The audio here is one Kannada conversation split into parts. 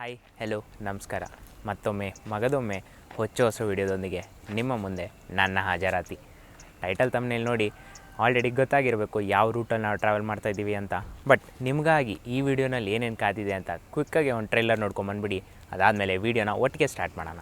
ಹಾಯ್ ಹೆಲೋ ನಮಸ್ಕಾರ. ಮತ್ತೊಮ್ಮೆ, ಮಗದೊಮ್ಮೆ ಹೊಚ್ಚ ಹೊಸ ವಿಡಿಯೋದೊಂದಿಗೆ ನಿಮ್ಮ ಮುಂದೆ ನನ್ನ ಹಾಜರಾತಿ. ಟೈಟಲ್ ತಮ್ಮನೇಲಿ ನೋಡಿ ಆಲ್ರೆಡಿ ಗೊತ್ತಾಗಿರಬೇಕು ಯಾವ ರೂಟಲ್ಲಿ ನಾವು ಟ್ರಾವೆಲ್ ಮಾಡ್ತಾ ಇದ್ದೀವಿ ಅಂತ. ಬಟ್ ನಿಮಗಾಗಿ ಈ ವಿಡಿಯೋನಲ್ಲಿ ಏನೇನು ಕಾದಿದೆ ಅಂತ ಕ್ವಿಕ್ಕಾಗಿ ಒಂದು ಟ್ರೈಲರ್ ನೋಡ್ಕೊಂಬಂದ್ಬಿಡಿ ಅದಾದಮೇಲೆ ವೀಡಿಯೋನ ಒಟ್ಟಿಗೆ ಸ್ಟಾರ್ಟ್ ಮಾಡೋಣ.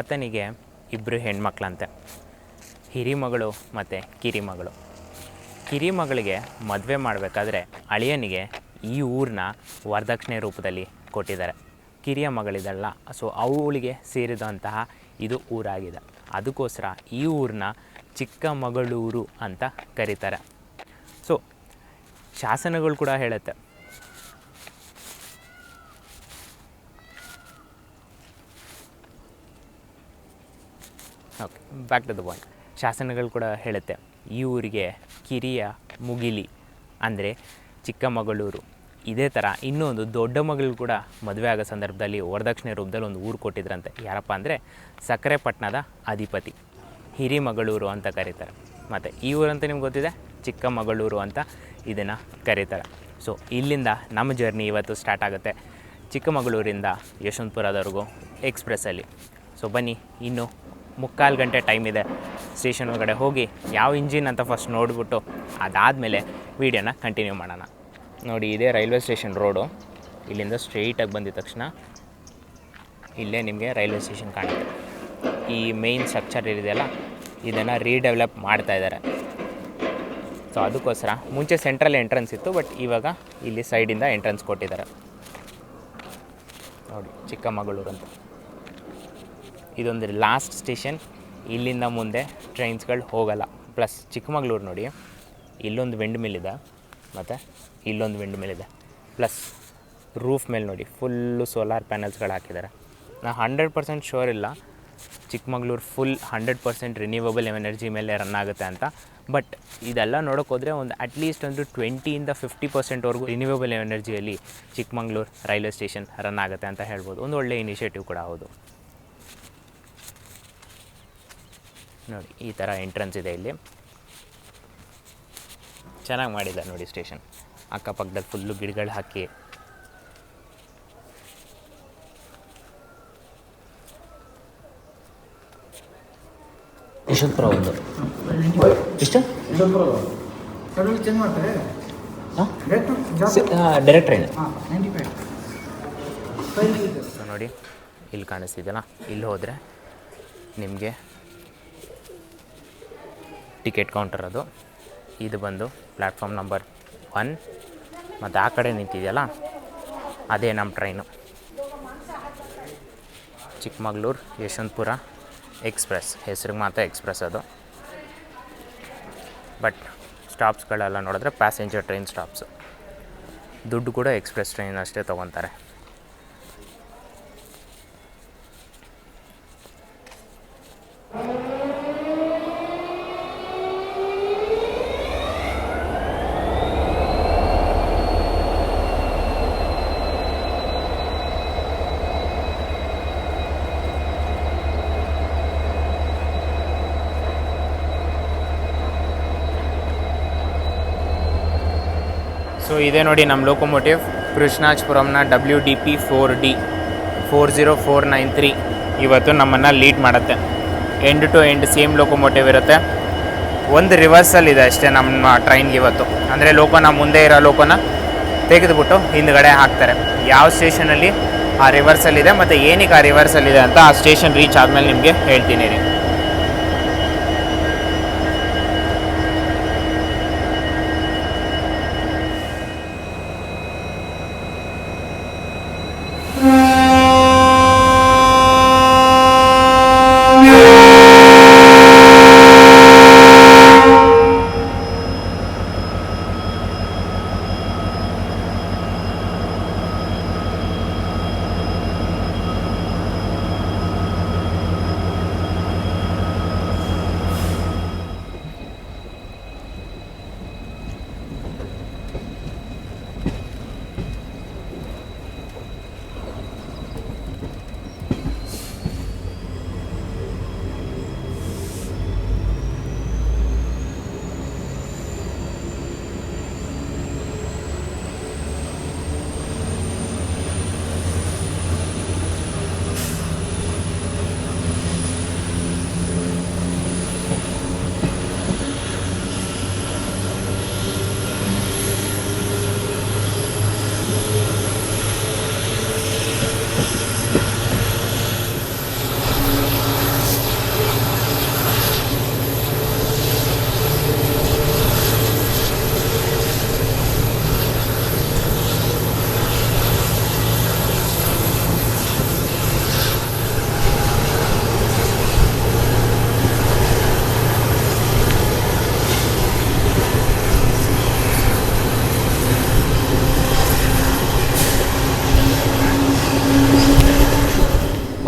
ಆತನಿಗೆ ಇಬ್ಬರು ಹೆಣ್ಮಕ್ಳಂತೆ. ಹಿರಿಮಗಳು ಮತ್ತು ಕಿರಿಮಗಳು. ಕಿರಿಮಗಳಿಗೆ ಮದುವೆ ಮಾಡಬೇಕಾದ್ರೆ ಅಳಿಯನಿಗೆ ಈ ಊರನ್ನ ವರದಕ್ಷಿಣೆ ರೂಪದಲ್ಲಿ ಕೊಟ್ಟಿದ್ದಾರೆ. ಕಿರಿಯ ಮಗಳಿದಲ್ಲ ಸೊ ಅವಳಿಗೆ ಸೇರಿದಂತಹ ಇದು ಊರಾಗಿದೆ. ಅದಕ್ಕೋಸ್ಕರ ಈ ಊರನ್ನ ಚಿಕ್ಕಮಗಳೂರು ಅಂತ ಕರೀತಾರೆ. ಸೊ ಶಾಸನಗಳು ಕೂಡ ಹೇಳುತ್ತೆ. Okay back to the point ಶಾಸನಗಳು ಕೂಡ ಹೇಳುತ್ತೆ. ಈ ಊರಿಗೆ ಕಿರಿಯ ಮುಗಿಲಿ ಅಂದರೆ ಚಿಕ್ಕಮಗಳೂರು. ಇದೇ ಥರ ಇನ್ನೊಂದು ದೊಡ್ಡ ಮಗಳು ಕೂಡ ಮದುವೆ ಆಗೋ ಸಂದರ್ಭದಲ್ಲಿ ವರದಕ್ಷಿಣೆ ರೂಪದಲ್ಲಿ ಒಂದು ಊರು ಕೊಟ್ಟಿದ್ರಂತೆ. ಯಾರಪ್ಪ ಅಂದರೆ ಸಕ್ಕರೆಪಟ್ಟಣದ ಅಧಿಪತಿ. ಹಿರಿಮಗಳೂರು ಅಂತ ಕರೀತಾರೆ. ಮತ್ತು ಈ ಊರಂತ ನಿಮ್ಗೆ ಗೊತ್ತಿದೆ, ಚಿಕ್ಕಮಗಳೂರು ಅಂತ ಇದನ್ನು ಕರೀತಾರೆ. ಸೊ ಇಲ್ಲಿಂದ ನಮ್ಮ ಜರ್ನಿ ಇವತ್ತು ಸ್ಟಾರ್ಟ್ ಆಗುತ್ತೆ. ಚಿಕ್ಕಮಗಳೂರಿಂದ ಯಶವಂತಪುರದವರೆಗೂ ಎಕ್ಸ್ಪ್ರೆಸ್ಸಲ್ಲಿ ಸೊ ಬನ್ನಿ, ಇನ್ನು ಮುಕ್ಕಾಲು ಗಂಟೆ ಟೈಮ್ ಇದೆ. ಸ್ಟೇಷನ್ ಒಳಗಡೆ ಹೋಗಿ ಯಾವ ಇಂಜಿನ್ ಅಂತ ಫಸ್ಟ್ ನೋಡಿಬಿಟ್ಟು ಅದಾದಮೇಲೆ ವೀಡಿಯೋನ ಕಂಟಿನ್ಯೂ ಮಾಡೋಣ. ನೋಡಿ, ಇದೇ ರೈಲ್ವೆ ಸ್ಟೇಷನ್ ರೋಡು ಇಲ್ಲಿಂದ ಸ್ಟ್ರೈಟಾಗಿ ಬಂದಿದ ತಕ್ಷಣ ಇಲ್ಲೇ ನಿಮಗೆ ರೈಲ್ವೆ ಸ್ಟೇಷನ್ ಕಾಣುತ್ತೆ. ಈ ಮೇಯ್ನ್ ಸ್ಟ್ರಕ್ಚರ್ ಇದೆಯಲ್ಲ ಇದನ್ನು ರೀಡೆವಲಪ್ ಮಾಡ್ತಾ ಇದ್ದಾರೆ ಸೊ ಅದಕ್ಕೋಸ್ಕರ ಮುಂಚೆ ಸೆಂಟ್ರಲ್ ಎಂಟ್ರೆನ್ಸ್ ಇತ್ತು ಬಟ್ ಇವಾಗ ಇಲ್ಲಿ ಸೈಡಿಂದ ಎಂಟ್ರೆನ್ಸ್ ಕೊಟ್ಟಿದ್ದಾರೆ. ನೋಡಿ ಚಿಕ್ಕಮಗಳೂರು ಅಂತ ಇದೊಂದು ಲಾಸ್ಟ್ ಸ್ಟೇಷನ್ ಇಲ್ಲಿಂದ ಮುಂದೆ ಟ್ರೈನ್ಸ್ಗಳು ಹೋಗಲ್ಲ. ಪ್ಲಸ್ ಚಿಕ್ಕಮಗಳೂರು ನೋಡಿ, ಇಲ್ಲೊಂದು ವಿಂಡ್ ಮಿಲ್ ಇದೆ. ಮತ್ತು ಇಲ್ಲೊಂದು ವಿಂಡ್ ಮಿಲ್ ಇದೆ. ಪ್ಲಸ್ ರೂಫ್ ಮೇಲೆ ನೋಡಿ ಫುಲ್ಲು ಸೋಲಾರ್ ಪ್ಯಾನಲ್ಸ್ಗಳು ಹಾಕಿದ್ದಾರೆ. ನಾ ಹಂಡ್ರೆಡ್ ಪರ್ಸೆಂಟ್ ಶೋರ್ ಇಲ್ಲ. Chikkamagaluru full hundred percent renewable energy ಮೇಲೆ ರನ್ ಆಗುತ್ತೆ ಅಂತ. ಬಟ್ ಇದೆಲ್ಲ ನೋಡೋಕ್ಕೋದ್ರೆ ಹೋದರೆ ಒಂದು ಅಟ್ಲೀಸ್ಟ್ ಒಂದು ಟ್ವೆಂಟಿಯಿಂದ ಫಿಫ್ಟಿ ಪರ್ಸೆಂಟ್ವರೆಗೂ ರಿನ್ಯೂವಬಲ್ ಎನರ್ಜಿಯಲ್ಲಿ ಚಿಕ್ಕಮಗಳೂರು ರೈಲ್ವೆ ಸ್ಟೇಷನ್ ರನ್ ಆಗುತ್ತೆ ಅಂತ ಹೇಳ್ಬೋದು. ಒಂದು ಒಳ್ಳೆ ಇನಿಷಿಯೇಟಿವ್ ಕೂಡ ಹೌದು. ನೋಡಿ ಈ ಥರ ಎಂಟ್ರೆನ್ಸ್ ಇದೆ ಇಲ್ಲಿ. ಚೆನ್ನಾಗಿ ಮಾಡಿದ್ದಾರೆ ನೋಡಿ ಸ್ಟೇಷನ್ ಅಕ್ಕಪಕ್ಕದಲ್ಲಿ ಫುಲ್ಲು ಗಿಡಗಳು ಹಾಕಿ. ಯಶವಂತಪುರ ಒಂದು. ಎಷ್ಟು? ಡೈರೆಕ್ಟ್ ಟ್ರೈನ್ ನೋಡಿ ಇಲ್ಲಿ ಕಾಣಿಸ್ತಿದೆಯಲ್ಲ? ಇಲ್ಲಿ ಹೋದರೆ ನಿಮಗೆ ಟಿಕೆಟ್ ಕೌಂಟರ್ ಅದು. ಇದು ಬಂದು ಪ್ಲ್ಯಾಟ್ಫಾರ್ಮ್ ನಂಬರ್ ಒನ್. ಮತ್ತು ಆ ಕಡೆ ನಿಂತಿದೆಯಲ್ಲ, ಅದೇ ನಮ್ಮ ಟ್ರೈನು. ಚಿಕ್ಕಮಗಳೂರು ಯಶವಂತಪುರ ಎಕ್ಸ್ಪ್ರೆಸ್. ಹೆಸ್ರಿಗೆ ಮಾತ್ರ ಎಕ್ಸ್ಪ್ರೆಸ್ ಅದು. ಬಟ್ ಸ್ಟಾಪ್ಸ್ಗಳೆಲ್ಲ ನೋಡಿದ್ರೆ ಪ್ಯಾಸೆಂಜರ್ ಟ್ರೈನ್ ಸ್ಟಾಪ್ಸು. ದುಡ್ಡು ಕೂಡ ಎಕ್ಸ್ಪ್ರೆಸ್ ಟ್ರೈನ್ ಅಷ್ಟೇ ತೊಗೊತಾರೆ ಸೊ ಇದೆ ನೋಡಿ ನಮ್ಮ locomotive ಕೃಷ್ಣಾಜ್ಪುರಂನ W D P four D four zero four nine three ಇವತ್ತು ನಮ್ಮನ್ನು ಲೀಡ್ ಮಾಡುತ್ತೆ. End to end same locomotive ಇರುತ್ತೆ. ಒಂದು ರಿವರ್ಸಲ್ ಇದೆ ಅಷ್ಟೇ ನಮ್ಮ ಟ್ರೈನ್ಗೆ ಇವತ್ತು. ಅಂದರೆ ಲೋಕೋನ ಮುಂದೆ ಇರೋ ಲೋಕೋನ ತೆಗೆದುಬಿಟ್ಟು ಹಿಂದ್ಗಡೆ ಹಾಕ್ತಾರೆ. ಯಾವ ಸ್ಟೇಷನಲ್ಲಿ ಆ ರಿವರ್ಸಲ್ ಇದೆ ಮತ್ತು ಏನಕ್ಕೆ ಆ ರಿವರ್ಸಲ್ ಇದೆ ಅಂತ ಆ ಸ್ಟೇಷನ್ ರೀಚ್ ಆದಮೇಲೆ ನಿಮಗೆ ಹೇಳ್ತೀನಿ ರೀ.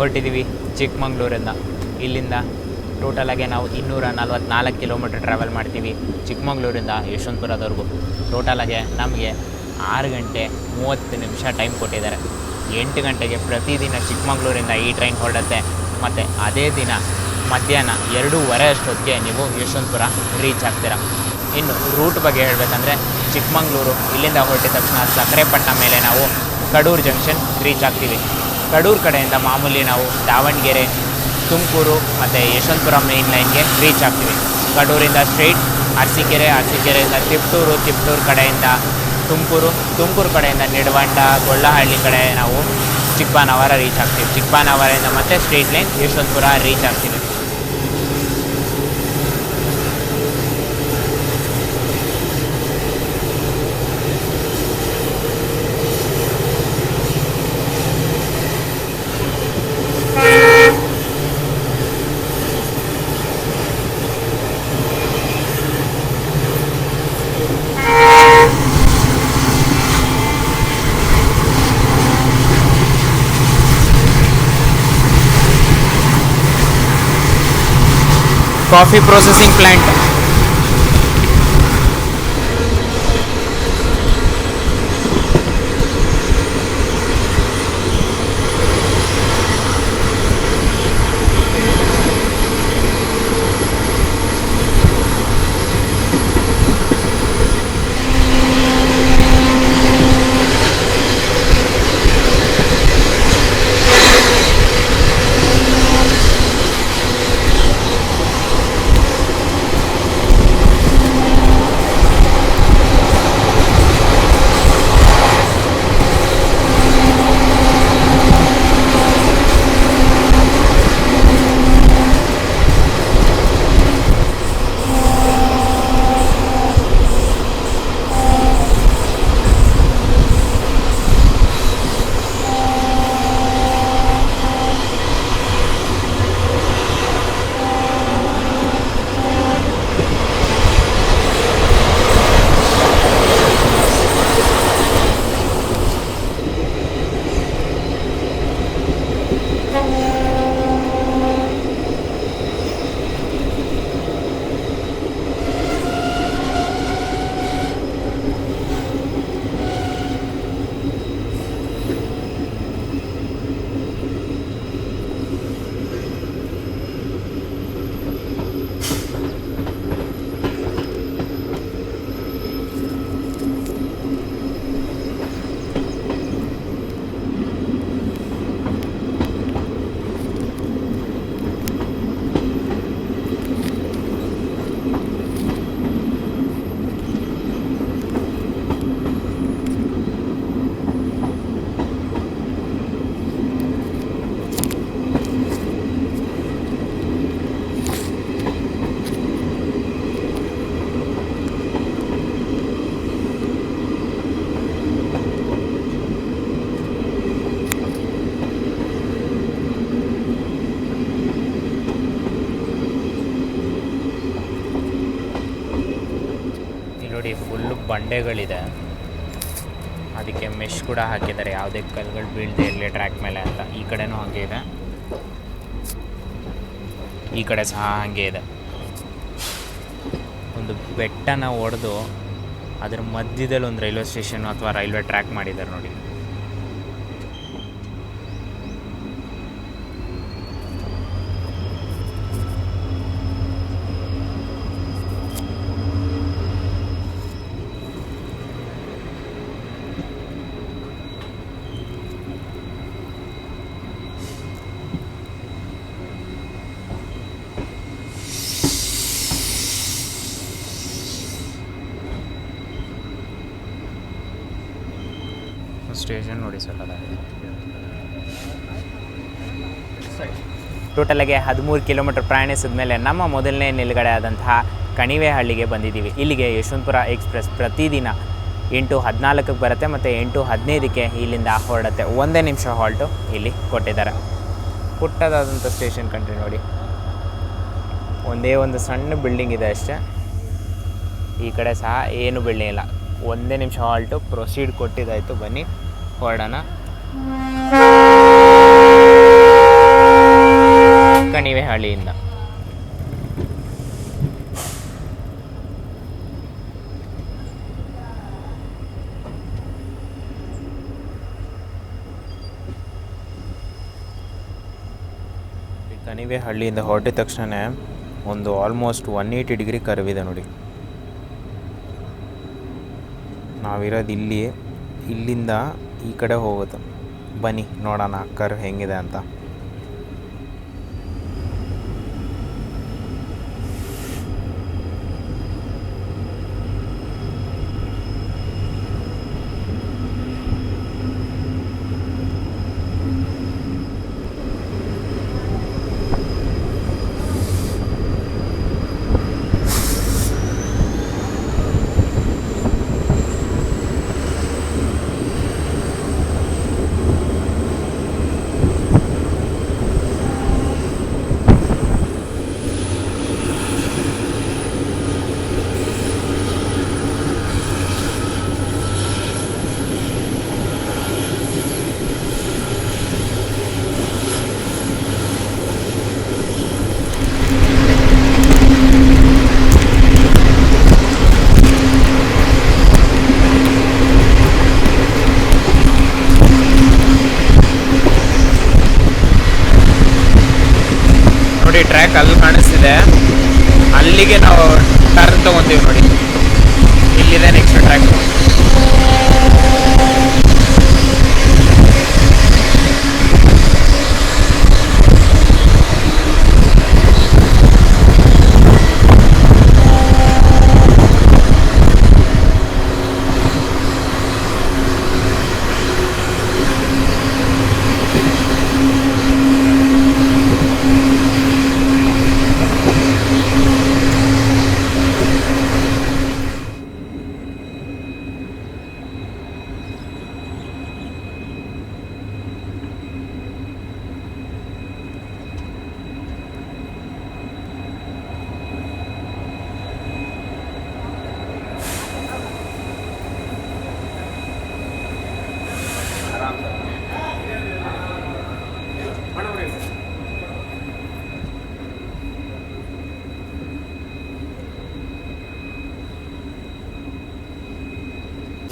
ಹೊರಟಿದ್ದೀವಿ ಚಿಕ್ಕಮಂಗ್ಳೂರಿಂದ. ಇಲ್ಲಿಂದ ಟೋಟಲಾಗೆ ನಾವು ಇನ್ನೂರ ನಲ್ವತ್ನಾಲ್ಕು ಕಿಲೋಮೀಟ್ರ್ ಟ್ರಾವೆಲ್ ಮಾಡ್ತೀವಿ ಚಿಕ್ಕಮಂಗ್ಳೂರಿಂದ ಯಶವಂತಪುರದವರೆಗೂ. ಟೋಟಲಾಗೆ ನಮಗೆ ಆರು ಗಂಟೆ ಮೂವತ್ತು ನಿಮಿಷ ಟೈಮ್ ಕೊಟ್ಟಿದ್ದಾರೆ. ಎಂಟು ಗಂಟೆಗೆ ಪ್ರತಿದಿನ ಚಿಕ್ಕಮಂಗ್ಳೂರಿಂದ ಈ ಟ್ರೈನ್ ಹೊರಡುತ್ತೆ. ಮತ್ತು ಅದೇ ದಿನ ಮಧ್ಯಾಹ್ನ ಎರಡೂವರೆ ಅಷ್ಟೊತ್ತಿಗೆ ನೀವು ಯಶವಂತಪುರ ರೀಚ್ ಆಗ್ತೀರ. ಇನ್ನು ರೂಟ್ ಬಗ್ಗೆ ಹೇಳಬೇಕಂದ್ರೆ ಚಿಕ್ಕಮಂಗ್ಳೂರು ಇಲ್ಲಿಂದ ಹೊರಟಿದ ತಕ್ಷಣ ಸಕ್ಕರೆಪಟ್ಟಣ ಮೇಲೆ ನಾವು ಕಡೂರು ಜಂಕ್ಷನ್ ರೀಚ್ ಆಗ್ತೀವಿ. ಕಡೂರು ಕಡೆಯಿಂದ ಮಾಮೂಲಿ ನಾವು ದಾವಣಗೆರೆ, ತುಮಕೂರು ಮತ್ತು ಯಶವಂತಪುರ ಮೇನ್ ಲೈನ್ಗೆ ರೀಚ್ ಆಗ್ತೀವಿ. ಕಡೂರಿಂದ ಸ್ಟ್ರೈಟ್ ಅರಸೀಕೆರೆ, ಅರಸೀಕೆರೆಯಿಂದ ತಿಪ್ಟೂರು ತಿಪ್ಟೂರು ಕಡೆಯಿಂದ ತುಮಕೂರು ತುಮಕೂರು ಕಡೆಯಿಂದ ನಿಡವಂಡ ಗೊಳ್ಳಹಳ್ಳಿ ಕಡೆ ನಾವು ಚಿಕ್ಕಬಾನವರ ರೀಚ್ ಆಗ್ತೀವಿ. ಚಿಕ್ಕಬಾನವರಿಂದ ಮತ್ತೆ ಸ್ಟ್ರೈಟ್ ಲೈನ್ ಯಶವಂತಪುರ ರೀಚ್ ಆಗ್ತೀವಿ. coffee processing plant. ಬಂಡೆಗಳಿದೆ ಅದಕ್ಕೆ ಮೆಶ್ ಕೂಡ ಹಾಕಿದ್ದಾರೆ. ಯಾವುದೇ ಕಲ್ಗಳು ಬೀಳದೆ ಇರಲಿ ಟ್ರ್ಯಾಕ್ ಮೇಲೆ ಅಂತ. ಈ ಕಡೆನೂ ಹಾಗೆ ಇದೆ. ಈ ಕಡೆ ಸಹ ಹಾಗೆ ಇದೆ. ಒಂದು ಬೆಟ್ಟನ ಒಡೆದು ಅದ್ರ ಮಧ್ಯದಲ್ಲಿ ಒಂದು ರೈಲ್ವೆ ಸ್ಟೇಷನ್ ಅಥವಾ ರೈಲ್ವೆ ಟ್ರ್ಯಾಕ್ ಮಾಡಿದ್ದಾರೆ ನೋಡಿ ಸ್ಟೇಷನ್ ನೋಡಿ ಸಕ್ಕತ್ತಾಗಿದೆ ಟೋಟಲಾಗಿ ಹದಿಮೂರು ಕಿಲೋಮೀಟರ್ ಪ್ರಯಾಣಿಸಿದ ಮೇಲೆ ನಮ್ಮ ಮೊದಲನೇ ನಿಲುಗಡೆ ಆದಂತಹ ಕಣಿವೆಹಳ್ಳಿಗೆ ಬಂದಿದ್ದೀವಿ. ಇಲ್ಲಿಗೆ ಯಶವಂತಪುರ ಎಕ್ಸ್ಪ್ರೆಸ್ ಪ್ರತಿದಿನ ಎಂಟು ಹದಿನಾಲ್ಕಕ್ಕೆ ಬರುತ್ತೆ ಮತ್ತು ಎಂಟು ಹದಿನೈದಕ್ಕೆ ಇಲ್ಲಿಂದ ಹೊರಡುತ್ತೆ. ಒಂದೇ ನಿಮಿಷ ಹಾಲ್ಟು ಇಲ್ಲಿ ಕೊಟ್ಟಿದ್ದಾರೆ. ಪುಟ್ಟದಾದಂಥ ಸ್ಟೇಷನ್ ಕಂಟ್ರಿ ನೋಡಿ. ಒಂದೇ ಒಂದು ಸಣ್ಣ ಬಿಲ್ಡಿಂಗ್ ಇದೆ ಅಷ್ಟೇ. ಈ ಕಡೆ ಸಹ ಏನು ಬಿಲ್ಡಿಂಗ್ ಇಲ್ಲ. ಒಂದೇ ನಿಮಿಷ ಹಾಲ್ಟು ಪ್ರೊಸೀಡ್ ಕೊಟ್ಟಿದ್ದಾಯಿತು. ಬನ್ನಿ, ಹೊರಡೋಣ. ಬಿಸ್ಲೆಹಳ್ಳಿಯಿಂದ ಕಣಿವೆ ಹಳ್ಳಿಯಿಂದ ಹೊರಟಿದ ತಕ್ಷಣ ಒಂದು ಆಲ್ಮೋಸ್ಟ್ ಒನ್ ಏಯ್ಟಿ ಡಿಗ್ರಿ ಕರ್ವಿದೆ ನೋಡಿ. ನಾವಿರೋದು ಇಲ್ಲಿ, ಇಲ್ಲಿಂದ ಈ ಕಡೆ ಹೋಗೋದು ಬನ್ನಿ, ನೋಡೋಣ ಕರ್ವ್ ಹೆಂಗಿದೆ ಅಂತ. ನೋಡಿ ಟ್ರ್ಯಾಕ್ ಅಲ್ಲಿ ಕಾಣಿಸ್ತಿದೆ. ಅಲ್ಲಿಗೆ ನಾವು ಟರ್ನ್ ತೊಗೊತೀವಿ ನೋಡಿ. ಇಲ್ಲಿದೆ ನೆಕ್ಸ್ಟ್ ಟ್ರ್ಯಾಕ್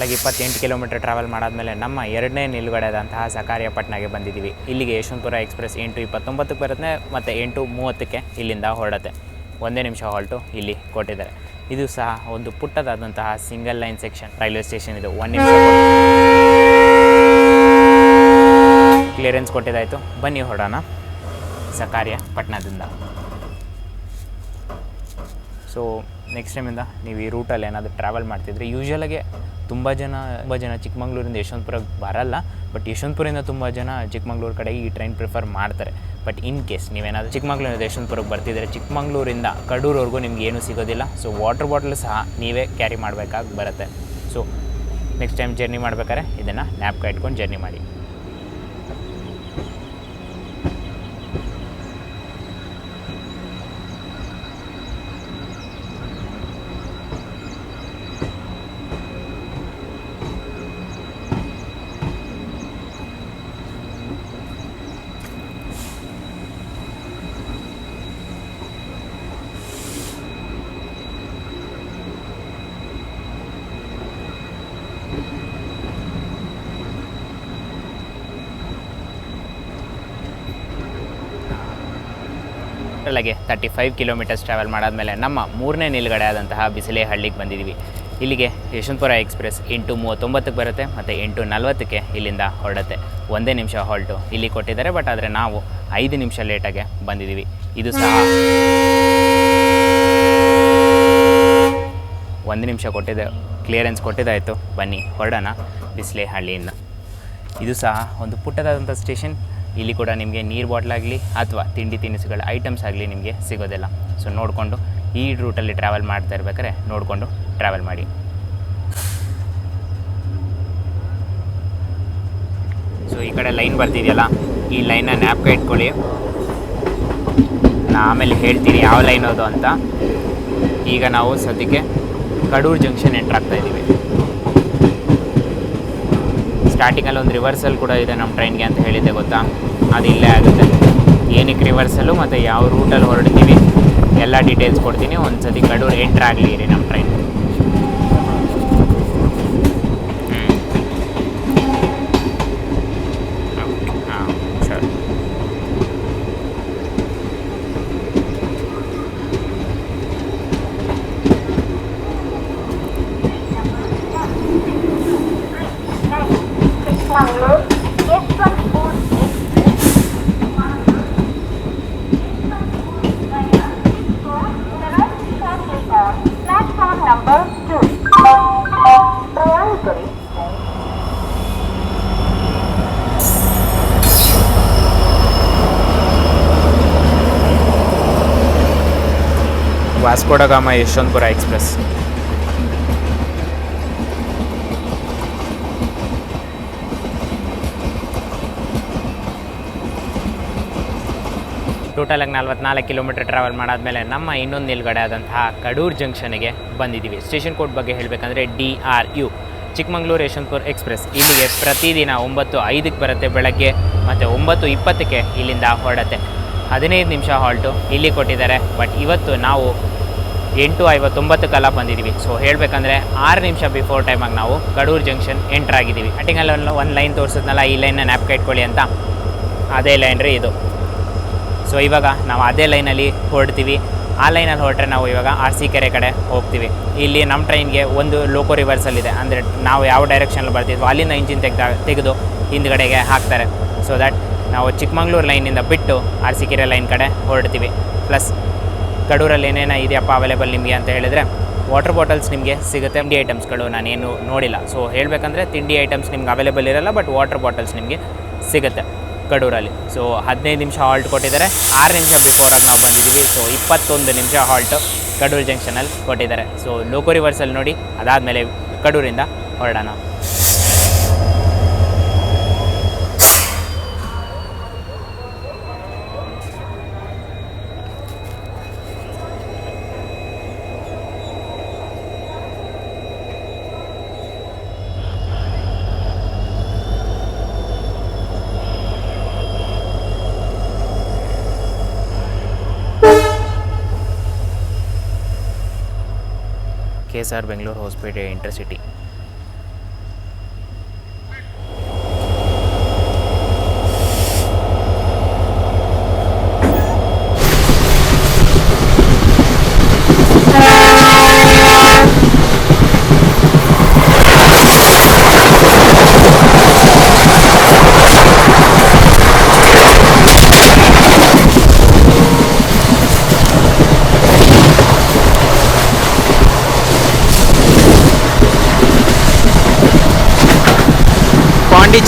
like ಇಪ್ಪತ್ತೆಂಟು ಕಿಲೋಮೀಟರ್ ಟ್ರಾವೆಲ್ ಮಾಡಾದಮೇಲೆ ನಮ್ಮ ಎರಡನೇ ನಿಲುಗಡೆದಂತಹ ಸಕಾರಿಯ ಪಟ್ನಾಗೆ ಬಂದಿದ್ದೀವಿ. ಇಲ್ಲಿಗೆ ಯಶವಂತಪುರ ಎಕ್ಸ್ಪ್ರೆಸ್ ಎಂಟು ಇಪ್ಪತ್ತೊಂಬತ್ತಕ್ಕೆ ಬರುತ್ತೆ, ಮತ್ತು ಎಂಟು ಮೂವತ್ತಕ್ಕೆ ಇಲ್ಲಿಂದ ಹೊರಡುತ್ತೆ. ಒಂದೇ ನಿಮಿಷ ಹಾಲ್ಟು ಇಲ್ಲಿ ಕೊಟ್ಟಿದ್ದಾರೆ. ಇದು ಸಹ ಒಂದು ಪುಟ್ಟದಾದಂತಹ single line section railway station ಇದು. ಒಂದು ನಿಮಿಷ ಕ್ಲಿಯರೆನ್ಸ್ ಕೊಟ್ಟಿದ್ದಾಯಿತು. ಬನ್ನಿ ಹೊರಡೋಣ ಸಕಾರಿಯ ಪಟ್ಟಣದಿಂದ ಸೊ ನೆಕ್ಸ್ಟ್ ಟೈಮಿಂದ ನೀವು ಈ ರೂಟಲ್ಲಿ ಏನಾದರೂ ಟ್ರಾವೆಲ್ ಮಾಡ್ತಿದ್ರೆ ಯೂಶ್ವಲಾಗೆ ತುಂಬ ಜನ ತುಂಬ ಜನ ಚಿಕ್ಕಮಂಗ್ಳೂರಿಂದ ಯಶವಂತಪುರಕ್ಕೆ ಬರಲ್ಲ ಬಟ್ ಯಶವಂತಪುರದಿಂದ ತುಂಬ ಜನ ಚಿಕ್ಕಮಂಗ್ಳೂರು ಕಡೆ ಈ ಟ್ರೈನ್ ಪ್ರಿಫರ್ ಮಾಡ್ತಾರೆ. ಬಟ್ ಇನ್ ಕೇಸ್ ನೀವೇನಾದರೂ ಚಿಕ್ಕಮಂಗ್ಳೂರಿಂದ ಯಶವಂತಪುರಕ್ಕೆ ಬರ್ತಿದ್ರೆ, ಚಿಕ್ಕಮಂಗ್ಳೂರಿಂದ ಕಡೂರವರೆಗೂ ನಿಮ್ಗೆ ಏನೂ ಸಿಗೋದಿಲ್ಲ. ಸೊ ವಾಟರ್ ಬಾಟ್ಲ್ ಸಹ ನೀವೇ ಕ್ಯಾರಿ ಮಾಡಬೇಕಾಗಿ ಬರುತ್ತೆ. ಸೊ ನೆಕ್ಸ್ಟ್ ಟೈಮ್ ಜರ್ನಿ ಮಾಡ್ಬೇಕಾದ್ರೆ ಇದನ್ನು ನ್ಯಾಪ್ಕ ಇಟ್ಕೊಂಡು ಜರ್ನಿ ಮಾಡಿ ಟೋಟಲಾಗಿ ತರ್ಟಿ ಫೈವ್ ಕಿಲೋಮೀಟರ್ಸ್ ಟ್ರಾವೆಲ್ ಮಾಡಾದಮೇಲೆ ನಮ್ಮ ಮೂರನೇ ನಿಲುಗಡೆ ಆದಂತಹ ಬಿಸಿಲೆ ಹಳ್ಳಿಗೆ ಬಂದಿದ್ದೀವಿ ಇಲ್ಲಿಗೆ ಯಶವಂತಪುರ ಎಕ್ಸ್ಪ್ರೆಸ್ ಎಂಟು ಮೂವತ್ತೊಂಬತ್ತಕ್ಕೆ ಬರುತ್ತೆ ಮತ್ತು ಎಂಟು ನಲ್ವತ್ತಕ್ಕೆ ಇಲ್ಲಿಂದ ಹೊರಡುತ್ತೆ. ಒಂದೇ ನಿಮಿಷ ಹಾಲ್ಟು ಇಲ್ಲಿ ಕೊಟ್ಟಿದ್ದಾರೆ ಬಟ್ ಆದರೆ ನಾವು ಐದು ನಿಮಿಷ ಲೇಟಾಗೆ ಬಂದಿದ್ದೀವಿ ಇದು ಸಹ ಒಂದು ನಿಮಿಷ ಕೊಟ್ಟಿದ್ದೆ ಕ್ಲಿಯರೆನ್ಸ್ ಕೊಟ್ಟಿದ್ದಾಯಿತು. ಬನ್ನಿ, ಹೊರಡೋಣ ಬಿಸಿಲೆ ಹಳ್ಳಿಯಿಂದ ಇದು ಸಹ ಒಂದು ಪುಟ್ಟದಾದಂಥ ಸ್ಟೇಷನ್ ಇಲ್ಲಿ ಕೂಡ ನಿಮಗೆ ನೀರು ಬಾಟ್ಲಾಗಲಿ ಅಥವಾ ತಿಂಡಿ ತಿನಿಸುಗಳ ಐಟಮ್ಸ್ ಆಗಲಿ ನಿಮಗೆ ಸಿಗೋದಿಲ್ಲ. ಸೊ ನೋಡಿಕೊಂಡು ಈ ರೂಟಲ್ಲಿ ಟ್ರಾವೆಲ್ ಮಾಡ್ತಾ ಇರ್ಬೇಕಾದ್ರೆ ನೋಡಿಕೊಂಡು ಟ್ರಾವೆಲ್ ಮಾಡಿ. ಸೊ ಈ ಕಡೆ ಲೈನ್ ಬರ್ತಿದೆಯಲ್ಲ, ಈ ಲೈನ ನ್ಯಾಪ್ಕ ಇಟ್ಕೊಳ್ಳಿ. ನಾ ಆಮೇಲೆ ಹೇಳ್ತೀನಿ ಯಾವ ಲೈನ್ ಅದು ಅಂತ. ಈಗ ನಾವು ಸದ್ಯಕ್ಕೆ ಕಡೂರು ಜಂಕ್ಷನ್ ಎಂಟ್ರ್ ಆಗ್ತಾ ಇದ್ದೀವಿ. ಸ್ಟಾರ್ಟಿಂಗಲ್ಲಿ ಒಂದು ರಿವರ್ಸಲ್ ಕೂಡ ಇದೆ ನಮ್ಮ ಟ್ರೈನ್ಗೆ ಅಂತ ಹೇಳಿದ್ದೆ, ಗೊತ್ತಾ? ಅದು ಇಲ್ಲೇ ಆಗುತ್ತೆ. ಏನಕ್ಕೆ ರಿವರ್ಸಲ್ಲು ಮತ್ತು ಯಾವ ರೂಟಲ್ಲಿ ಹೊರಡ್ತೀವಿ? ಎಲ್ಲ ಡೀಟೇಲ್ಸ್ ಕೊಡ್ತೀನಿ. ಒಂದು ಸತಿ ಕಡೂರು ಎಂಟ್ರ್ ಆಗಲಿ ರೀ ನಮ್ಮ ಟ್ರೈನ್ ವಾಸ್ಕೋಡಗಾಮ ಯಶವಂತಪುರ ಎಕ್ಸ್ಪ್ರೆಸ್ ಟೋಟಲಾಗಿ ನಲ್ವತ್ನಾಲ್ಕು ಕಿಲೋಮೀಟರ್ ಟ್ರಾವೆಲ್ ಮಾಡಾದ್ಮೇಲೆ ನಮ್ಮ ಇನ್ನೊಂದು ನಿಲ್ಗಡೆ ಆದಂತಹ ಕಡೂರು ಜಂಕ್ಷನ್ಗೆ ಬಂದಿದ್ದೀವಿ. ಸ್ಟೇಷನ್ ಕೋಡ್ ಬಗ್ಗೆ ಹೇಳಬೇಕಂದ್ರೆ D R U Chikmagalur Yeshwantpur express ಇಲ್ಲಿಗೆ ಪ್ರತಿದಿನ ಒಂಬತ್ತು ಐದಕ್ಕೆ ಬರುತ್ತೆ ಬೆಳಗ್ಗೆ ಮತ್ತು ಒಂಬತ್ತು ಇಪ್ಪತ್ತಕ್ಕೆ ಇಲ್ಲಿಂದ ಹೊರಡತ್ತೆ. ಹದಿನೈದು ನಿಮಿಷ ಹಾಲ್ಟು ಇಲ್ಲಿ ಕೊಟ್ಟಿದ್ದಾರೆ. ಬಟ್ ಇವತ್ತು ನಾವು ಎಂಟು ಐವತ್ತೊಂಬತ್ತಕ್ಕೆಲ್ಲ ಬಂದಿದ್ದೀವಿ. ಸೊ ಹೇಳಬೇಕಂದ್ರೆ ಆರು ನಿಮಿಷ ಬಿಫೋರ್ ಟೈಮಾಗಿ ನಾವು ಕಡೂರು ಜಂಕ್ಷನ್ ಎಂಟರ್ ಆಗಿದ್ದೀವಿ. ಅಲ್ಲಿ ಒಂದು ಒಂದು ಲೈನ್ ತೋರಿಸಿದ್ನಲ್ಲ, ಈ ಲೈನ್ನ ನ್ಯಾಪ್ಕ ಇಟ್ಕೊಳ್ಳಿ ಅಂತ. ಅದೇ ಲೈನ್ ರೀ ಇದು. ಸೊ ಇವಾಗ ನಾವು ಅದೇ ಲೈನಲ್ಲಿ ಹೊರಡ್ತೀವಿ. ಆ ಲೈನಲ್ಲಿ ಹೊರಟ್ರೆ ನಾವು ಇವಾಗ ಆರ್ ಸಿ ಕೆರೆ ಕಡೆ ಹೋಗ್ತೀವಿ. ಇಲ್ಲಿ ನಮ್ಮ ಟ್ರೈನ್ಗೆ ಒಂದು ಲೋಕೋ ರಿವರ್ಸಲ್ ಇದೆ. ಅಂದರೆ ನಾವು ಯಾವ ಡೈರೆಕ್ಷನಲ್ಲಿ ಬರ್ತಿದ್ವೋ ಅಲ್ಲಿಂದ ಇಂಜಿನ್ ತೆಗ್ದ, ತೆಗೆದು ಹಿಂದ್ಗಡೆಗೆ ಹಾಕ್ತಾರೆ. ಸೊ ದ್ಯಾಟ್ ನಾವು ಚಿಕ್ಕಮಂಗ್ಳೂರು ಲೈನಿಂದ ಬಿಟ್ಟು ಆರ್ ಸಿ ಕೆರೆ ಲೈನ್ ಕಡೆ ಹೊರಡ್ತೀವಿ. ಪ್ಲಸ್ ಕಡೂರಲ್ಲಿ ಏನೇನ ಇದೆಯಪ್ಪ ಅವೈಲೇಬಲ್ ನಿಮಗೆ ಅಂತ ಹೇಳಿದರೆ ವಾಟರ್ ಬಾಟಲ್ಸ್ ನಿಮಗೆ ಸಿಗುತ್ತೆ. ತಿಂಡಿ ಐಟಮ್ಸ್ಗಳು ನಾನೇನು ನೋಡಿಲ್ಲ. ಸೊ ಹೇಳಬೇಕಂದ್ರೆ ತಿಂಡಿ ಐಟಮ್ಸ್ ನಿಮ್ಗೆ ಅವೈಲೇಬಲ್ ಇರಲ್ಲ ಬಟ್ ವಾಟರ್ ಬಾಟಲ್ಸ್ ನಿಮಗೆ ಸಿಗುತ್ತೆ ಕಡೂರಲ್ಲಿ. ಸೊ ಹದಿನೈದು ನಿಮಿಷ ಹಾಲ್ಟ್ ಕೊಟ್ಟಿದ್ದಾರೆ. ಆರು ನಿಮಿಷ ಬಿಫೋರಾಗಿ ನಾವು ಬಂದಿದ್ದೀವಿ. ಸೊ ಇಪ್ಪತ್ತೊಂದು ನಿಮಿಷ ಹಾಲ್ಟು ಕಡೂರು ಜಂಕ್ಷನಲ್ಲಿ ಕೊಟ್ಟಿದ್ದಾರೆ. ಸೊ ಲೋಕೋ ರಿವರ್ಸಲ್ಲಿ ನೋಡಿ, ಅದಾದಮೇಲೆ ಕಡೂರಿಂದ ಹೊರಡೋಣ. K S R Bengaluru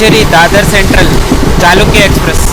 Mancherial Dadar central Chalukya express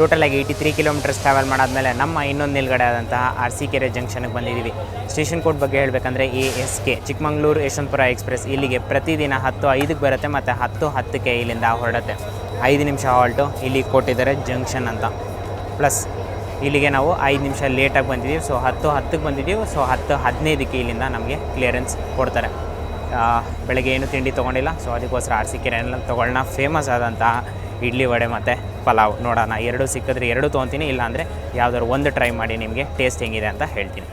ಟೋಟಲಾಗಿ eighty three kilometres travel ಮಾಡಾದ್ಮೇಲೆ ನಮ್ಮ ಇನ್ನೊಂದು ನಿಲ್ಗಡೆ ಆದಂತಹ ಕೆರೆ ಜಂಕ್ಷನ್ಗೆ ಬಂದಿದ್ದೀವಿ. ಸ್ಟೇಷನ್ ಕೋಡ್ ಬಗ್ಗೆ ಹೇಳಬೇಕಂದ್ರೆ A S K Chikmagalur Yeshwantpur express ಇಲ್ಲಿಗೆ ಪ್ರತಿದಿನ ಹತ್ತು ಐದಕ್ಕೆ ಬರುತ್ತೆ ಮತ್ತು ಹತ್ತು ಹತ್ತಕ್ಕೆ ಇಲ್ಲಿಂದ ಹೊರಡುತ್ತೆ. ಐದು ನಿಮಿಷ ಹಾಲ್ಟು ಇಲ್ಲಿ ಕೊಟ್ಟಿದ್ದಾರೆ ಜಂಕ್ಷನ್ ಅಂತ. ಪ್ಲಸ್ ಇಲ್ಲಿಗೆ ನಾವು ಐದು ನಿಮಿಷ ಲೇಟಾಗಿ ಬಂದಿದ್ದೀವಿ. ಸೊ ಹತ್ತು ಹತ್ತಕ್ಕೆ ಬಂದಿದ್ದೀವಿ. ಸೊ ಹತ್ತು ಹದಿನೈದಕ್ಕೆ ಇಲ್ಲಿಂದ ನಮಗೆ ಕ್ಲಿಯರೆನ್ಸ್ ಕೊಡ್ತಾರೆ. ಬೆಳಗ್ಗೆ ಏನು ತಿಂಡಿ ತೊಗೊಂಡಿಲ್ಲ. ಸೊ ಅದಕ್ಕೋಸ್ಕರ ಆರ್ ಸಿ ಕೆರೆಲ್ಲ ತೊಗೊಳ್ಳೋಣ. ಫೇಮಸ್ ಆದಂತಹ ಇಡ್ಲಿ ವಡೆ ಮತ್ತು ಪಲಾವ್ ನೋಡೋಣ. ಎರಡು ಸಿಕ್ಕಿದ್ರೆ ಎರಡು ತೊಗೊತೀನಿ, ಇಲ್ಲಾಂದರೆ ಯಾವುದಾದ್ರು ಒಂದು ಟ್ರೈ ಮಾಡಿ ನಿಮಗೆ ಟೇಸ್ಟ್ ಹೆಂಗಿದೆ ಅಂತ ಹೇಳ್ತೀನಿ.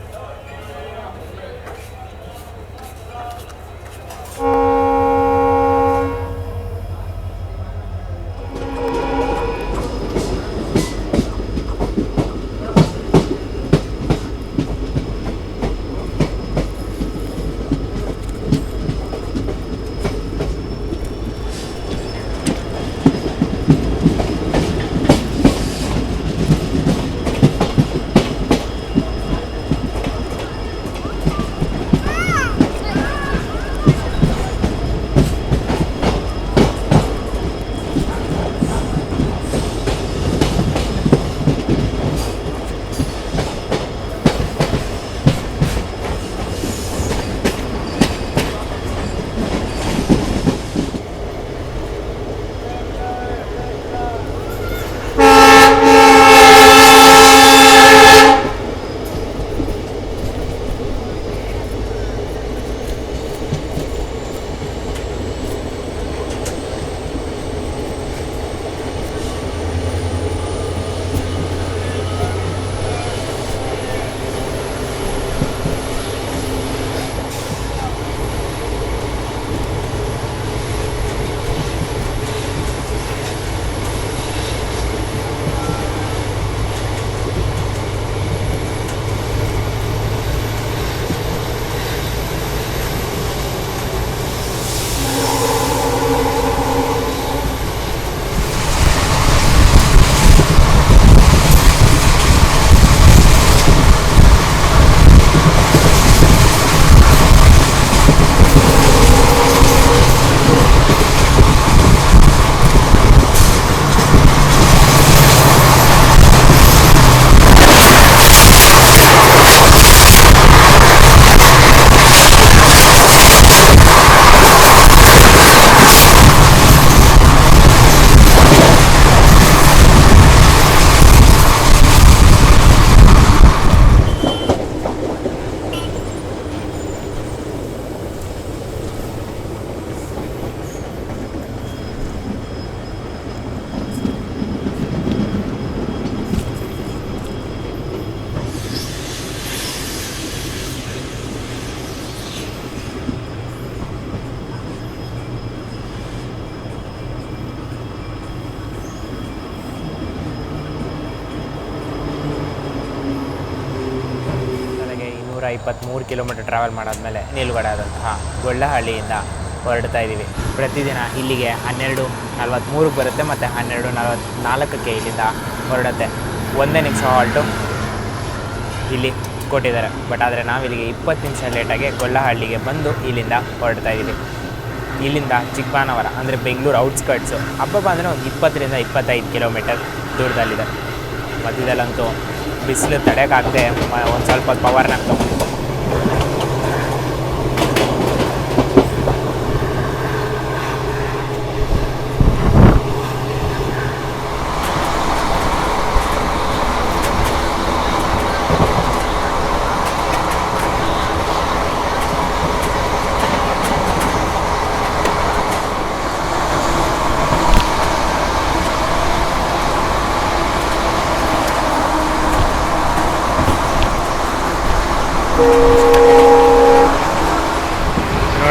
ಇಪ್ಪತ್ತ್ಮೂರು ಕಿಲೋಮೀಟರ್ ಟ್ರಾವೆಲ್ ಮಾಡಾದ್ಮೇಲೆ ನಿಲುಗಡೆ ಆದಂತಹ ಗೊಳ್ಳಹಳ್ಳಿಯಿಂದ ಹೊರಡ್ತಾ ಇದ್ದೀವಿ. ಪ್ರತಿದಿನ ಇಲ್ಲಿಗೆ ಹನ್ನೆರಡು ನಲ್ವತ್ತ್ಮೂರಕ್ಕೆ ಬರುತ್ತೆ ಮತ್ತು ಹನ್ನೆರಡು ನಲ್ವತ್ತ್ನಾಲ್ಕಕ್ಕೆ ಇಲ್ಲಿಂದ ಹೊರಡುತ್ತೆ. ಒಂದೇ ನಿಮಿಷ ಹಾಲ್ಟು ಇಲ್ಲಿ ಕೊಟ್ಟಿದ್ದಾರೆ. ಬಟ್ ಆದರೆ ನಾವು ಇಲ್ಲಿಗೆ ಇಪ್ಪತ್ತು ನಿಮಿಷ ಲೇಟಾಗಿ ಗೊಳ್ಳಹಳ್ಳಿಗೆ ಬಂದು ಇಲ್ಲಿಂದ ಹೊರಡ್ತಾ ಇದ್ದೀವಿ. ಇಲ್ಲಿಂದ ಚಿಕ್ಕಬಾನವರ, ಅಂದರೆ ಬೆಂಗಳೂರು ಔಟ್ಸ್ಕರ್ಟ್ಸು ಹಬ್ಬ ಅಂದರೆ ಒಂದು ಇಪ್ಪತ್ತರಿಂದ ಇಪ್ಪತ್ತೈದು ಕಿಲೋಮೀಟರ್ ದೂರದಲ್ಲಿದೆ. ಮಧ್ಯದಲ್ಲಂತೂ ಬಿಸಿಲು ತಡೆಯೋಕ್ಕಾಗದೆ ಒಂದು ಸ್ವಲ್ಪ ಪವರ್ನ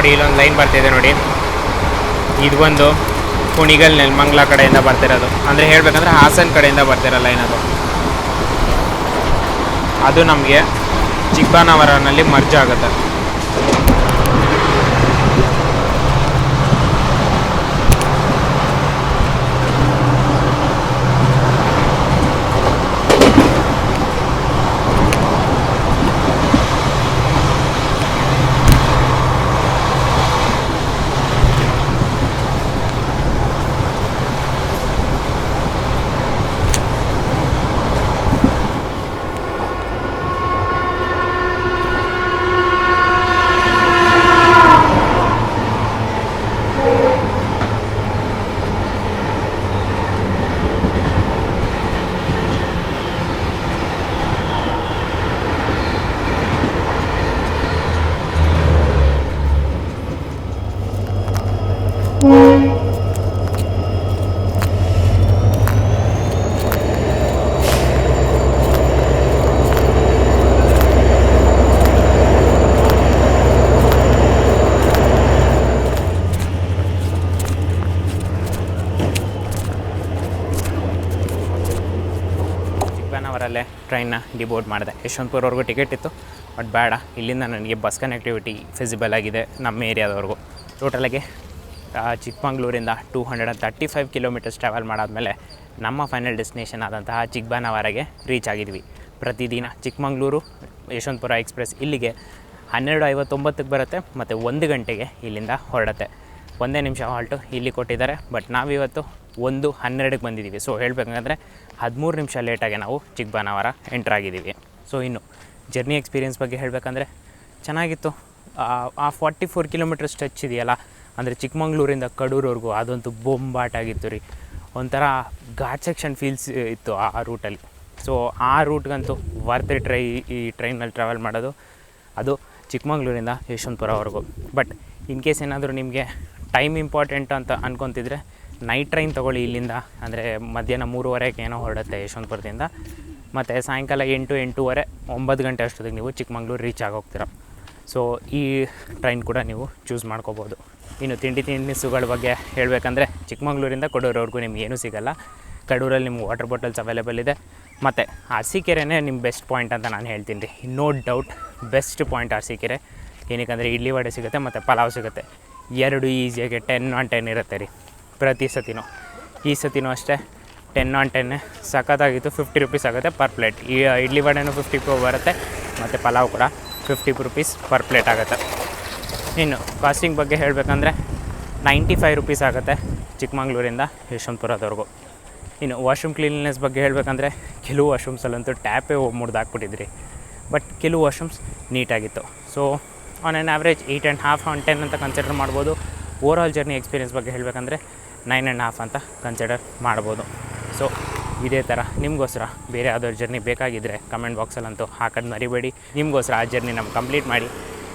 ನೋಡಿ, ಇಲ್ಲೊಂದು ಲೈನ್ ಬರ್ತಿದೆ ನೋಡಿ. ಇದು ಬಂದು ಕುಣಿಗಲ್ ನೆಲಮಂಗ್ಲ ಕಡೆಯಿಂದ ಬರ್ತಿರೋದು ಅಂದರೆ ಹೇಳಬೇಕಂದ್ರೆ ಹಾಸನ್ ಕಡೆಯಿಂದ ಬರ್ತಿರೋ ಲೈನ್ ಅದು. ಅದು ನಮಗೆ ಚಿಕ್ಕಬಾನವರನಲ್ಲಿ ಮರ್ಜ್ ಆಗುತ್ತೆ. ಟ್ರೈನ್ನ ಡಿಬೋರ್ಡ್ ಮಾಡಿದೆ. ಯಶವಂತಪುರವರೆಗೂ ಟಿಕೆಟ್ ಇತ್ತು. ಬಟ್ ಬೇಡ, ಇಲ್ಲಿಂದ ನನಗೆ ಬಸ್ ಕನೆಕ್ಟಿವಿಟಿ ಫಿಸಿಬಲ್ ಆಗಿದೆ ನಮ್ಮ ಏರಿಯಾದವರೆಗೂ. ಟೋಟಲಾಗಿ ಚಿಕ್ಕಮಂಗ್ಳೂರಿಂದ two hundred and thirty five kilometres travel ಮಾಡಾದಮೇಲೆ ನಮ್ಮ ಫೈನಲ್ ಡೆಸ್ಟಿನೇಷನ್ ಆದಂತಹ ಚಿಕ್ಕಬಾನವರೆಗೆ ರೀಚ್ ಆಗಿದ್ವಿ. ಪ್ರತಿದಿನ ಚಿಕ್ಕಮಂಗ್ಳೂರು, ಯಶವಂತಪುರ ಎಕ್ಸ್ಪ್ರೆಸ್ ಇಲ್ಲಿಗೆ ಹನ್ನೆರಡು ಐವತ್ತೊಂಬತ್ತಕ್ಕೆ ಬರುತ್ತೆ ಮತ್ತು ಒಂದು ಗಂಟೆಗೆ ಇಲ್ಲಿಂದ ಹೊರಡುತ್ತೆ. ಒಂದೇ ನಿಮಿಷ ಹಾಲ್ಟು ಇಲ್ಲಿ ಕೊಟ್ಟಿದ್ದಾರೆ ಬಟ್ ನಾವಿವತ್ತು ಒಂದು ಹನ್ನೆರಡಕ್ಕೆ ಬಂದಿದ್ದೀವಿ. ಸೊ ಹೇಳಬೇಕಂದ್ರೆ ಹದಿಮೂರು ನಿಮಿಷ ಲೇಟಾಗಿ ನಾವು ಚಿಕ್ಕಬಾನವರ ಎಂಟ್ರಾಗಿದ್ದೀವಿ ಸೊ ಇನ್ನು ಜರ್ನಿ ಎಕ್ಸ್ಪೀರಿಯೆನ್ಸ್ ಬಗ್ಗೆ ಹೇಳಬೇಕಂದ್ರೆ ಚೆನ್ನಾಗಿತ್ತು. ಆ- ಫಾರ್ಟಿ ಫೋರ್ ಕಿಲೋಮೀಟರ್ ಸ್ಟ್ರೆಚ್ ಇದೆಯಲ್ಲ, ಅಂದರೆ ಚಿಕ್ಕಮಂಗ್ಳೂರಿಂದ ಕಡೂರವರೆಗೂ ಅದಂತೂ ಬೊಂಬಾಟಾಗಿತ್ತು ರೀ. ಒಂಥರ ಘಾಟ್ ಸೆಕ್ಷನ್ ಫೀಲ್ಸ್ ಇತ್ತು ಆ ರೂಟಲ್ಲಿ ಸೊ ಆ ರೂಟ್ಗಂತೂ ವರ್ತ್ ಟ್ರೈ ಈ ಟ್ರೈನಲ್ಲಿ ಟ್ರಾವೆಲ್ ಮಾಡೋದು. ಅದು ಚಿಕ್ಕಮಂಗ್ಳೂರಿಂದ ಯಶವಂತಪುರವರೆಗೂ. ಬಟ್ ಇನ್ ಕೇಸ್ ಏನಾದರೂ ನಿಮಗೆ ಟೈಮ್ ಇಂಪಾರ್ಟೆಂಟ್ ಅಂತ ಅನ್ಕೊತಿದ್ರೆ ನೈಟ್ ಟ್ರೈನ್ ತೊಗೊಳ್ಳಿ ಇಲ್ಲಿಂದ. ಅಂದರೆ ಮಧ್ಯಾಹ್ನ ಮೂರುವರೆಗೆ ಏನೋ ಹೊರಡುತ್ತೆ ಯಶವಂತಪುರದಿಂದ. ಮತ್ತು ಸಾಯಂಕಾಲ ಎಂಟು, ಎಂಟೂವರೆ, ಒಂಬತ್ತು ಗಂಟೆ ಅಷ್ಟೊತ್ತಿಗೆ ನೀವು ಚಿಕ್ಕಮಂಗ್ಳೂರು ರೀಚ್ ಆಗೋಗ್ತೀರ. ಸೊ ಈ ಟ್ರೈನ್ ಕೂಡ ನೀವು ಚೂಸ್ ಮಾಡ್ಕೋಬೋದು. ಇನ್ನು ತಿಂಡಿ ತಿನಿಸುಗಳ ಬಗ್ಗೆ ಹೇಳಬೇಕಂದ್ರೆ ಚಿಕ್ಕಮಂಗ್ಳೂರಿಂದ ಕೊಡೂರವ್ರಿಗೂ ನಿಮ್ಗೆ ಏನೂ ಸಿಗೋಲ್ಲ. ಕಡೂರಲ್ಲಿ ನಿಮ್ಗೆ ವಾಟರ್ ಬಾಟಲ್ಸ್ ಅವೈಲೇಬಲ್ ಇದೆ. ಮತ್ತು ಅರಸೀಕೆರೆನೇ ನಿಮ್ಮ ಬೆಸ್ಟ್ ಪಾಯಿಂಟ್ ಅಂತ ನಾನು ಹೇಳ್ತೀನಿ. ರೀ no doubt best point Arsikere. ಏನಕ್ಕಂದರೆ idli vada ಸಿಗುತ್ತೆ, ಮತ್ತು ಪಲಾವ್ ಸಿಗುತ್ತೆ. ಎರಡು ಈಸಿಯಾಗಿ ಟೆನ್ ಆನ್ ಟೆನ್ ಇರುತ್ತೆ ರೀ. ಪ್ರತಿ ಸತಿನೂ. ಈ ಸತಿನೂ ಅಷ್ಟೇ. ಟೆನ್ ಆನ್ ಟೆನ್ ಸಖತ್ತಾಗಿತ್ತು. ಫಿಫ್ಟಿ ರುಪೀಸ್ ಆಗುತ್ತೆ ಪರ್ ಪ್ಲೇಟ್ ಈ ಇಡ್ಲಿ ವಡೆನೂ ಫಿಫ್ಟಿ ಬರುತ್ತೆ. ಮತ್ತು ಪಲಾವ್ ಕೂಡ ಫಿಫ್ಟಿ ರುಪೀಸ್ ಪರ್ ಪ್ಲೇಟ್ ಆಗುತ್ತೆ. ಇನ್ನು ಕಾಸ್ಟಿಂಗ್ ಬಗ್ಗೆ ಹೇಳಬೇಕಂದ್ರೆ ನೈಂಟಿ ಫೈವ್ ರುಪೀಸ್ ಆಗುತ್ತೆ ಚಿಕ್ಕಮಂಗ್ಳೂರಿಂದ ಯಶವಂತಪುರದವರೆಗೂ. ಇನ್ನು ವಾಶ್ರೂಮ್ ಕ್ಲೀನ್ನೆಸ್ ಬಗ್ಗೆ ಹೇಳಬೇಕಂದ್ರೆ ಕೆಲವು ವಾಶ್ರೂಮ್ಸಲ್ಲಂತೂ ಟ್ಯಾಪೇ ಮುರಿದಾಕ್ಬಿಟ್ಟಿದ್ರಿ ಬಟ್ ಕೆಲವು washrooms ನೀಟಾಗಿತ್ತು. So on an average eight and half on ten ಅಂತ ಕನ್ಸಿಡರ್ ಮಾಡ್ಬೋದು. ಓವರ್ ಆಲ್ ಜರ್ನಿ ಎಕ್ಸ್ಪೀರಿಯನ್ಸ್ ಬಗ್ಗೆ ಹೇಳಬೇಕಂದ್ರೆ ನೈನ್ ಆ್ಯಂಡ್ ಹಾಫ್ ಅಂತ ಕನ್ಸಿಡರ್ ಮಾಡ್ಬೋದು. ಸೊ ಇದೇ ಥರ ನಿಮಗೋಸ್ಕರ ಬೇರೆ ಯಾವ್ದಾದ್ರು ಜರ್ನಿ ಬೇಕಾಗಿದ್ದರೆ ಕಮೆಂಟ್ ಬಾಕ್ಸಲ್ಲಂತೂ ಹಾಕೋದು ಮರಿಬೇಡಿ. ನಿಮಗೋಸ್ಕರ ಆ ಜರ್ನಿ ನಮ್ಮ ಕಂಪ್ಲೀಟ್ ಮಾಡಿ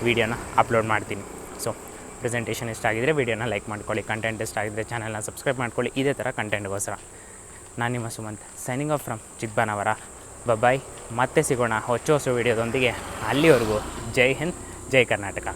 ವೀಡಿಯೋನ ಅಪ್ಲೋಡ್ ಮಾಡ್ತೀನಿ. ಸೊ ಪ್ರೆಸೆಂಟೇಷನ್ ಇಷ್ಟ ಆಗಿದ್ದರೆ ವೀಡಿಯೋನ ಲೈಕ್ ಮಾಡ್ಕೊಳ್ಳಿ ಕಂಟೆಂಟ್ ಇಷ್ಟ ಆಗಿದ್ದರೆ ಚಾನಲ್ನ ಸಬ್ಸ್ಕ್ರೈಬ್ ಮಾಡ್ಕೊಳ್ಳಿ, ಇದೇ ಥರ ಕಂಟೆಂಟ್ಗೋಸ್ಕರ ನಾನು ನಿಮ್ಮ Sumanth signing off from Chikkabanavara bye ಮತ್ತೆ ಸಿಗೋಣ ಹೊಚ್ಚ ಹೊಸ ವೀಡಿಯೋದೊಂದಿಗೆ ಅಲ್ಲಿವರೆಗೂ. ಜೈ ಹಿಂದ್, ಜೈ ಕರ್ನಾಟಕ.